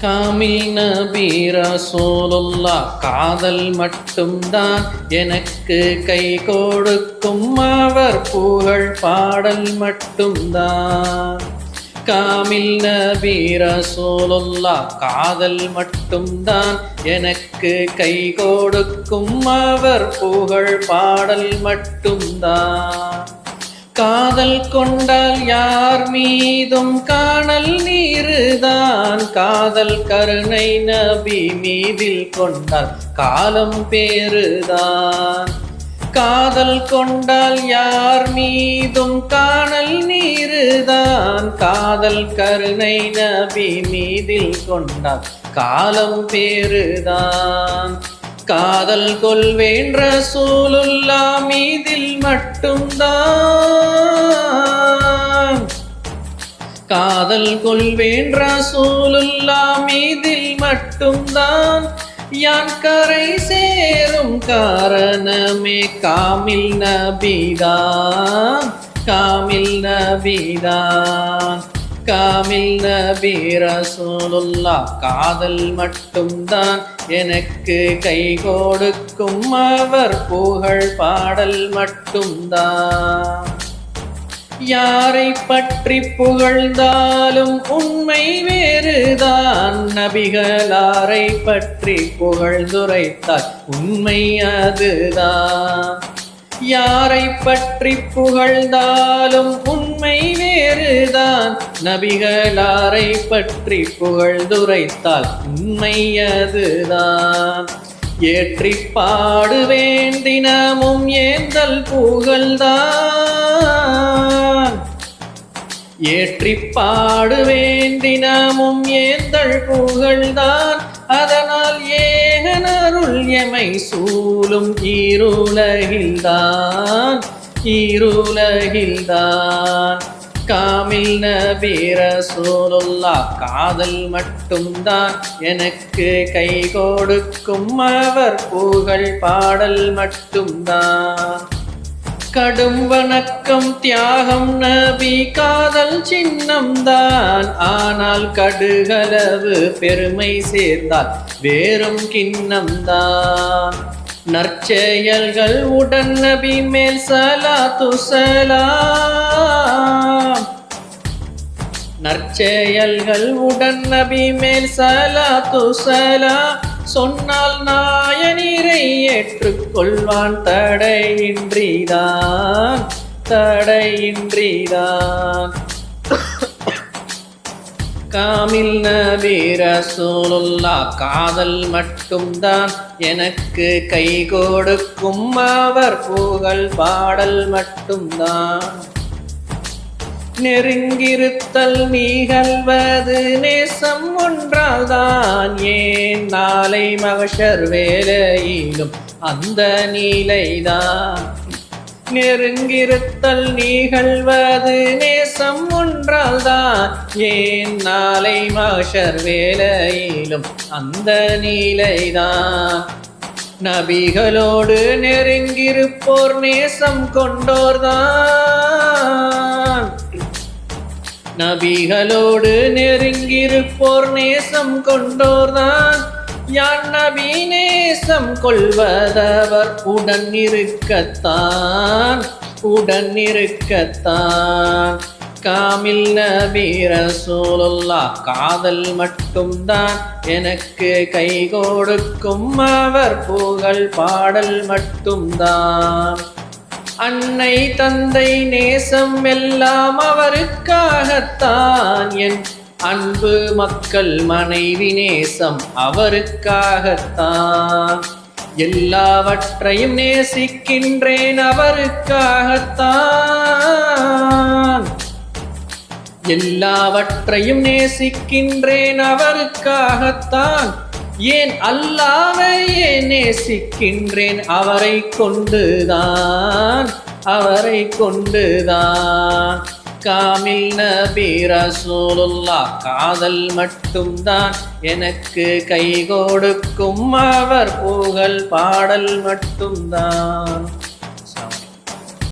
காமில் நபி ரசூலுல்லா காதல் மட்டும்தான் எனக்கு கை கொடுக்கும். அவர் புகழ் பாடல் மட்டும்தான். காமில் நபி ரசூலுல்லா காதல் மட்டும்தான் எனக்கு கை கொடுக்கும். அவர் புகழ் பாடல் மட்டும்தான். காதல் கொண்டால் யார் மீதும் காணல் நீருதான். காதல் கருணை நபி மீதில் கொண்டால் காலம் பேருதான் காதல் கொண்டால் யார் மீதும் காணல் நீருதான். காதல் கருணை நபி மீதில் கொண்டால் காலம் பேருதான் காதல் கொள்வேன்ற ரசூலுல்லா மீதில் மட்டும்தான். காதல் கொள்வேன்ற ரசூலுல்லா மீதில் மட்டும்தான். யான் கரை சேரும் காரணமே காமில் நபிதான். காமில் நபிதான். காமில் நபி ரசூலுல்லா காதல் மட்டும்தான். எனக்கு கை கொடுக்கும் அவர் புகழ் பாடல் மட்டும்தான். யாரை பற்றி புகழ்ந்தாலும் உண்மை வேறுதான். நபிகளாரை பற்றி புகழ்ந்துரைத்தால் உண்மை அதுதான். யாரை பற்றி புகழ்ந்தாலும் உண்மை வேறுதான். நபிகளாரை பற்றி புகழ்ந்துரைத்தால் உண்மை அதுதான். ஏற்றி பாடுவேன் தினமும் ஏந்தல் புகழ்தான் ஏற்றி பாடுவேன் தினமும் ஏந்தல் புகழ்தான் அதனால் ஏ ஏகனருள் எமை சூழும் கீருலகில்தான் கீருலகில்தான். காமில் நபீர சூலுல்லா காதல் மட்டும்தான் எனக்கு கை கொடுக்கும். அவர் புகழ் பாடல் மட்டும்தான். கடும் வணக்கம் தியாகம் நபி காதல் சின்னம்தான். ஆனால் கடுகளவு பெருமை சேர்ந்தால் வேறும் கிண்ணம்தான். நற்செயல்கள் உடன் நபி மேல் சலா சலாம். நற்செயல்கள் உடன் நபி மேல் சலா துசலா சொன்னால் நாயனீரை ஏற்றுக்கொள்வான். தடையின்றிதான் தடையின்றிதான். காமில் நபி ரசூலுல்லா காதல் மட்டும்தான் எனக்கு கை கொடுக்கும். அவர் புகழ் பாடல் மட்டும்தான். நெருங்கிருத்தல் நீகழ்வது நேசம் ஒன்றால்தான். ஏன் நாளை மகஷர் வேலையிலும் அந்த நீலைதான். நெருங்கிருத்தல் நீகழ்வது நேசம் ஒன்றால்தான். ஏன் நாளை மகஷர் வேலையிலும் அந்த நீலைதான். நபிகளோடு நெருங்கியிருப்போர் நேசம் கொண்டோர்தான். நபிகளோடு நெருங்கியிருப்போர் நேசம் கொண்டோர்தான். யான் நபி நேசம் கொள்வதவர் உடன் இருக்கத்தான் உடன் இருக்கத்தான் காமில் நபி ரசூலுல்லா காதல் மட்டும்தான் எனக்கு கை கொடுக்கும் அவர் புகழ் பாடல் மட்டும்தான். அன்னை தந்தை நேசம் எல்லாம் அவருக்காகத்தான். என் அன்பு மக்கள் மனைவி நேசம் அவருக்காகத்தான். எல்லாவற்றையும் நேசிக்கின்றேன் அவருக்காகத்தான். எல்லாவற்றையும் நேசிக்கின்றேன் அவருக்காகத்தான். ஏன் அல்லாவை நேசிக்கின்றேன். அவரை கொண்டுதான் அவரை கொண்டுதான். காமில் நபி ரசூலுல்லா காதல் மட்டும்தான். எனக்கு கை கொடுக்கும் அவர் புகழ் பாடல் மட்டும்தான்.